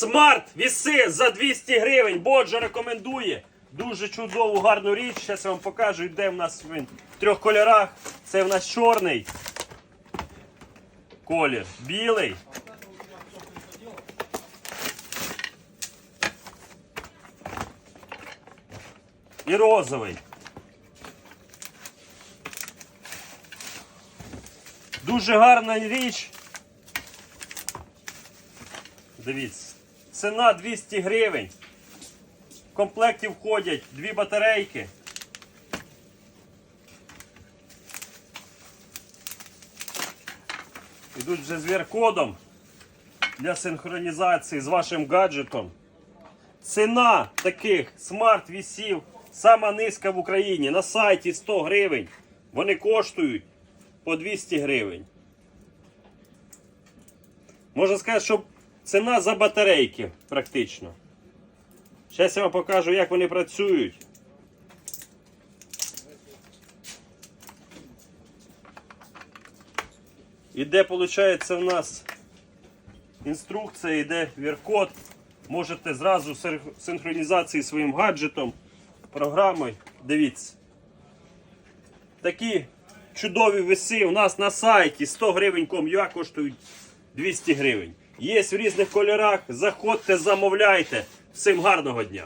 Смарт віси за 200 гривень. Боджо рекомендує. Дуже чудову, гарну річ. Зараз я вам покажу, де в нас він в трьох кольорах. Це в нас чорний колір, білий. І розовий. Дуже гарна річ. Дивіться, ціна 200 гривень. В комплекті входять дві батарейки. Ідуть вже з VR-кодом для синхронізації з вашим гаджетом. Ціна таких смарт-вісів сама низька в Україні. На сайті 100 гривень. Вони коштують по 200 гривень. Можна сказати, що ціна за батарейки практично. Зараз я вам покажу, як вони працюють. Іде, виходить, в нас інструкція, йде вір-код. Можете зразу синхронізації своїм гаджетом, програмою. Дивіться. Такі чудові веси у нас на сайті 100 гривень ком.ua коштують 200 гривень. Є в різних кольорах. Заходьте, замовляйте. Всім гарного дня!